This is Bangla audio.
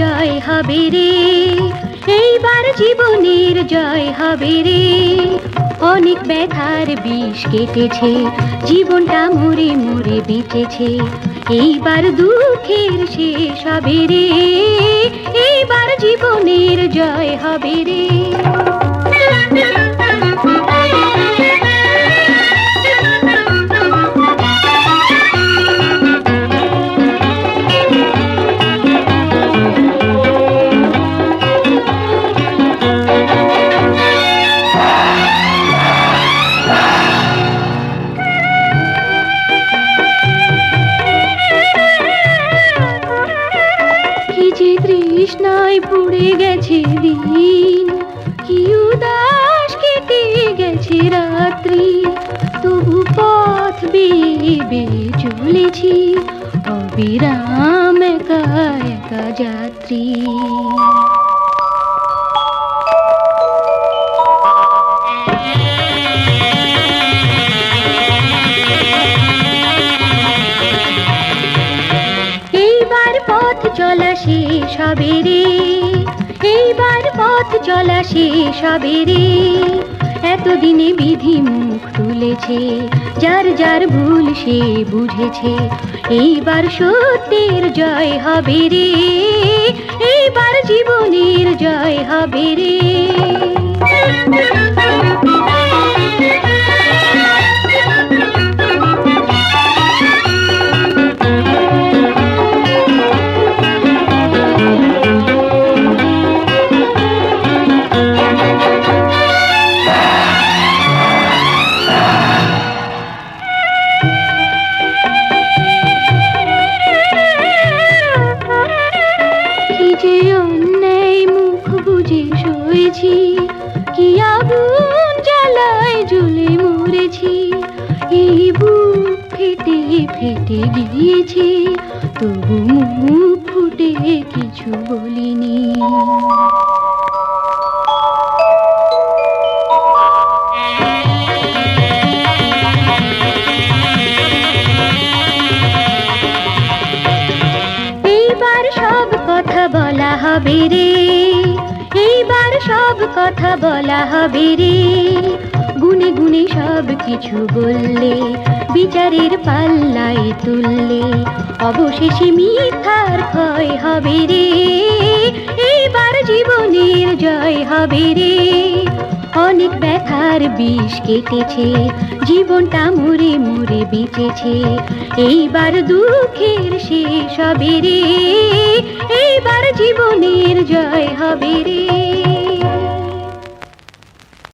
জয় হবে রে। এইবার জীবনের জয় হবে রে। অনেক ব্যথার বিষ কেটেছে, জীবনটা মরে মরে বেঁচেছে। এইবার দুঃখের শেষ হবে রে। এইবার জীবনের জয় হবে রে। যে তৃষ্ণায় পুড়ে গেছে দিন, কি উদাস গেছে রাত্রি, তবু পথ চলেছি অবিরাম একা একা যাত্রী। চলা শেষ হবে রে। এইবার পথ চলা শেষ হবে রে। এতদিনে বিধি মুখ তুলেছে, যার যার ভুল সে বুঝেছে। এইবার সত্যের জয় হবে রে, এইবার জীবনের জয় হবে রে। কি আগুন জ্বালায় জ্বলে মরেছি? এই বুক ফেটে ফেটে গিয়েছে, তবু মুখ ফুটে কিছু বলিনি। এইবার সব কথা বলা হবে রে। এইবার সব কথা বলা হবে রে। গুনে গুনে সব কিছু বললে, বিচারের পাল্লাই তুললে, অবশেষে মিথ্যার ক্ষয় হবে রে। এইবার জীবনের জয় হবে রে। অনেক ব্যথার বিষ কেটেছে, জীবনটা মরে মরে বেঁচেছে। এইবার দুঃখের শেষ হবে রে। এইবার জীবনের জয় হবে রে।